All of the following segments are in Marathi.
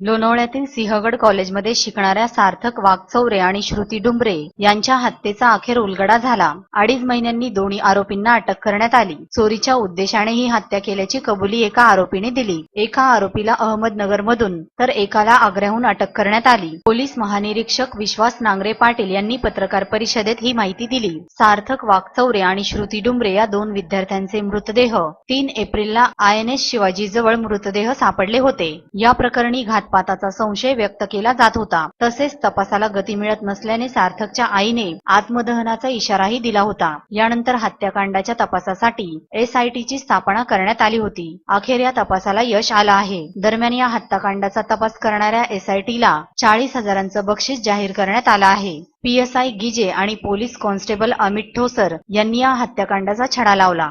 लोणावळ्यातील सिंहगड कॉलेजमध्ये शिकणाऱ्या सार्थक वाघचौरे आणि श्रुती डुंबरे यांच्या हत्येचा अखेर उलगडा झाला. अडीच महिन्यांनी दोन्ही आरोपींना अटक करण्यात आली. चोरीच्या उद्देशाने ही हत्या केल्याची कबुली एका आरोपीने दिली. एका आरोपीला अहमदनगरमधून तर एकाला आग्र्याहून अटक करण्यात आली. पोलीस महानिरीक्षक विश्वास नांगरे पाटील यांनी पत्रकार परिषदेत ही माहिती दिली. सार्थक वाघचौरे आणि श्रुती डुंबरे या दोन विद्यार्थ्यांचे मृतदेह तीन एप्रिलला आय एन एस शिवाजीजवळ मृतदेह सापडले होते. या प्रकरणी घात घातपाताचा संशय व्यक्त केला जात होता. तसेच तपासाला गती मिळत नसल्याने सार्थकच्या आईने आत्मदहनाचा इशाराही दिला होता. यानंतर हत्याकांडाच्या तपासासाठी एसआयटीची स्थापना करण्यात आली होती. अखेर या तपासाला यश आलं आहे. दरम्यान या हत्याकांडाचा तपास करणाऱ्या एसआयटीला चाळीस हजारांचं बक्षीस जाहीर करण्यात आलं आहे. पीएसआय गिजे आणि पोलीस कॉन्स्टेबल अमित ठोसर यांनी या हत्याकांडाचा छडा लावला.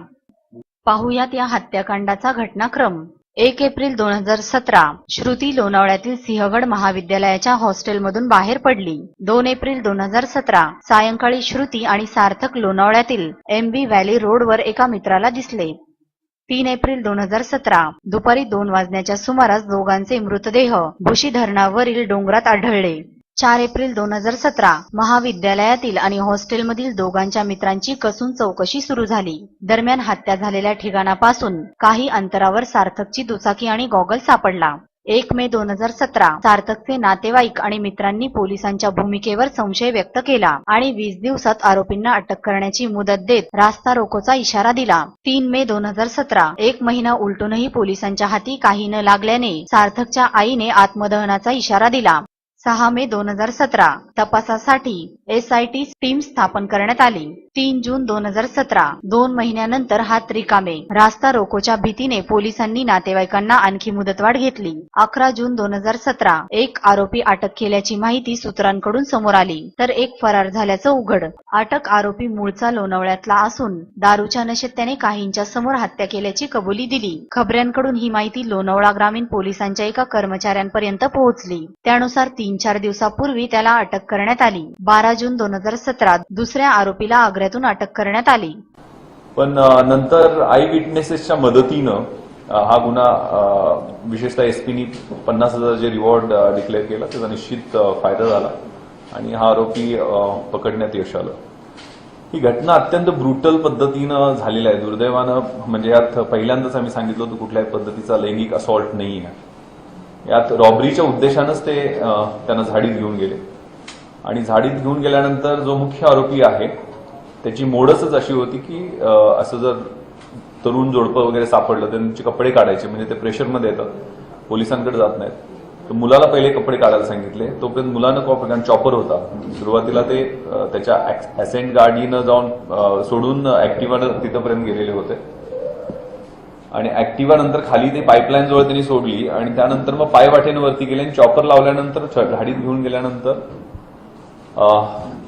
पाहुयात या हत्याकांडाचा घटनाक्रम. एक एप्रिल दोन हजार सतरा. श्रुती लोणावळ्यातील सिंहगड महाविद्यालयाच्या हॉस्टेलमधून बाहेर पडली. दोन एप्रिल दोन हजार सतरा. सायंकाळी श्रुती आणि सार्थक लोणावळ्यातील एम बी व्हॅली रोडवर एका मित्राला दिसले. तीन एप्रिल दोन हजार सतरा. दुपारी दोन वाजण्याच्या सुमारास दोघांचे मृतदेह भुशी धरणावरील डोंगरात आढळले. चार एप्रिल दोन हजार सतरा. महाविद्यालयातील आणि हॉस्टेलमधील दोघांच्या मित्रांची कसून चौकशी सुरू झाली. दरम्यान हत्या झालेल्या ठिकाणापासून काही अंतरावर सार्थकची दुचाकी आणि गॉगल सापडला. एक मे दोन हजार सतरा. सार्थकचे नातेवाईक आणि मित्रांनी पोलिसांच्या भूमिकेवर संशय व्यक्त केला आणि वीस दिवसात आरोपींना अटक करण्याची मुदत देत रास्ता रोकोचा इशारा दिला. तीन मे दोन हजार सतरा. एक महिना उलटूनही पोलिसांच्या हाती काही न लागल्याने सार्थकच्या आईने आत्मदहनाचा इशारा दिला. सहा मे दोन हजार सतरा. तपासासाठी एसआयटी टीम स्थापन करण्यात आली. तीन जून दोन हजार सतरा. दोन महिन्यानंतर हात रिकामे रास्ता रोकोच्या भीतीने पोलिसांनी नातेवाईकांना आणखी मुदतवाढ घेतली. अकरा जून दोन हजार सतरा. एक आरोपी अटक केल्याची माहिती सूत्रांकडून समोर आली. तर एक फरार झाल्याचं उघड. अटक आरोपी मूळचा लोणावळ्यातला असून दारूच्या नशेत त्याने काहींच्या समोर हत्या केल्याची कबुली दिली. खबऱ्यांकडून ही माहिती लोणावळा ग्रामीण पोलिसांच्या एका कर्मचाऱ्यांपर्यंत पोहोचली. त्यानुसार तीन चार दिवसापूर्वी त्याला अटक करण्यात आली. बारा जून दोन हजार सतरा दुसऱ्या आरोपीला आग्र्यातून अटक करण्यात आली. पण नंतर आय विटनेसेसच्या मदतीनं हा गुन्हा विशेषतः एसपीनी पन्नास हजार जे रिवॉर्ड डिक्लेअर केला. त्याचा निश्चित फायदा झाला आणि हा आरोपी पकडण्यात यश आलं. ही घटना अत्यंत ब्रुटल पद्धतीनं झालेली आहे. दुर्दैवानं म्हणजे यात पहिल्यांदाच आम्ही सांगितलं होतं कुठल्याही पद्धतीचा लैंगिक असॉल्ट नाही आहे यात रॉबरीच्या उद्देशानंच ते त्यांना झाडीत घेऊन गेले. आणि झाडीत घेऊन गेल्यानंतर जो मुख्य आरोपी आहे त्याची मोडसच अशी होती की असं जर तरुण जोडपं वगैरे सापडलं तर त्यांचे कपडे काढायचे म्हणजे ते प्रेशरमध्ये येतात पोलिसांकडे जात नाहीत. तर मुलाला पहिले कपडे काढायला सांगितले तोपर्यंत मुलानं कॉप कारण चॉपर होता. सुरुवातीला ते त्याच्या ऍसेंट गाडीनं जाऊन सोडून ऍक्टिव्हानं तिथंपर्यंत गेलेले होते. आणि ऍक्टिव्हा नंतर खाली ते पाईपलाईन जवळ त्यांनी सोडली आणि त्यानंतर मग पाय वाटेनवरती गेले आणि चॉपर लावल्यानंतर छ- झाडीत घेऊन गेल्यानंतर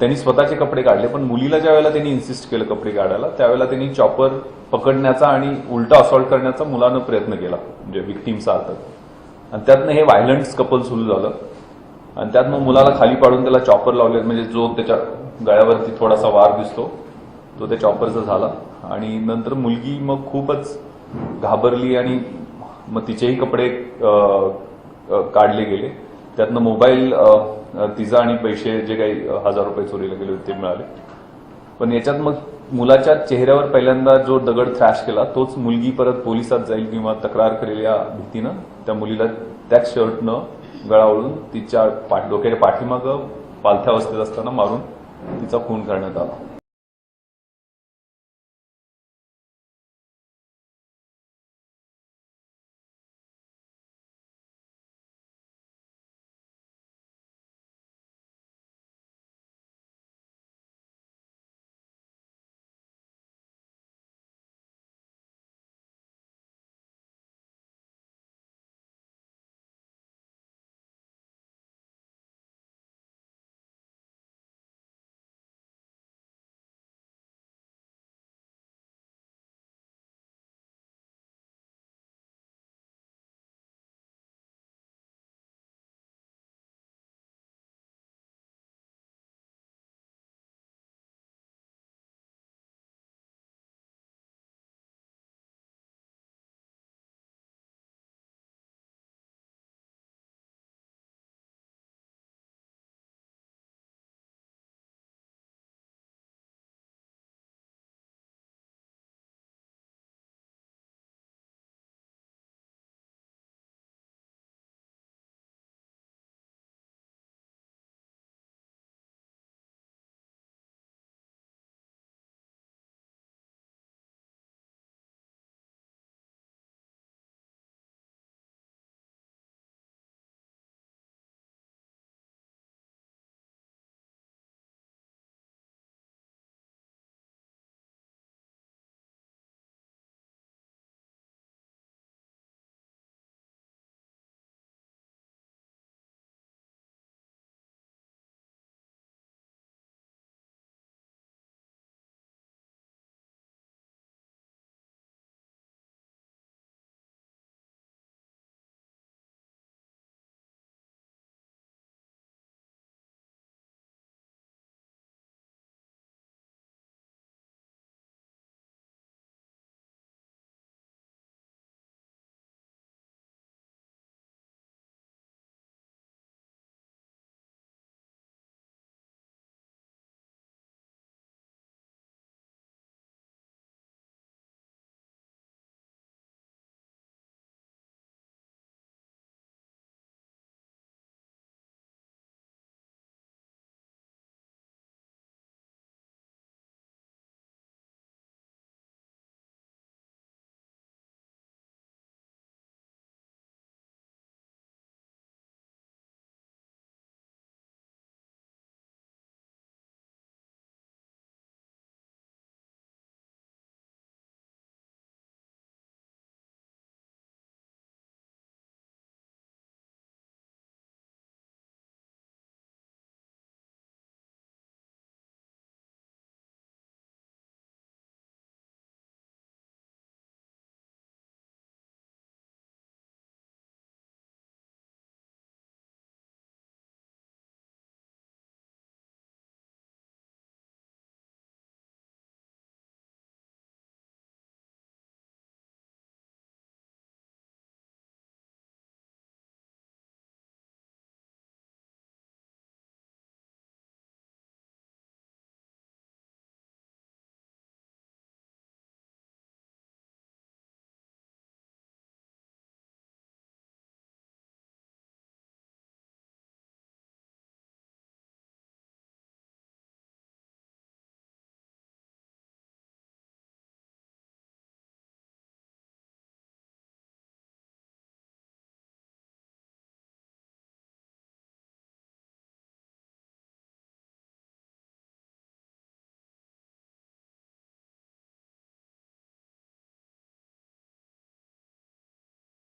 त्यांनी स्वतःचे कपडे काढले. पण मुलीला ज्या वेळेला त्यांनी इन्सिस्ट केलं कपडे काढायला त्यावेळेला त्यांनी चॉपर पकडण्याचा आणि उलटा असॉल्ट करण्याचा मुलानं प्रयत्न केला म्हणजे विक्टीमचा अर्थात आणि त्यातनं हे व्हायलंट कपल सुरू झालं. आणि त्यात मग मुलाला खाली पाडून त्याला चॉपर लावले म्हणजे जो त्याच्या गळ्यावरती थोडासा वार दिसतो तो त्या चॉपरचा झाला. आणि नंतर मुलगी मग खूपच घाबरली आणि मग तिचेही कपडे काढले गेले. त्यातनं मोबाईल तिचा आणि पैसे जे काही हजार रुपये चोरीला गेले होते ते मिळाले. पण याच्यात मग मुलाच्या चेहऱ्यावर पहिल्यांदा जो दगड थ्रॅश केला तोच मुलगी परत पोलिसात जाईल किंवा तक्रार करेल या भीतीनं त्या मुलीला त्याच शर्टनं गळावळून तिच्या पाठ डोक्याच्या पाठीमागं पालथ्या अवस्थेत असताना मारून तिचा खून करण्यात आला.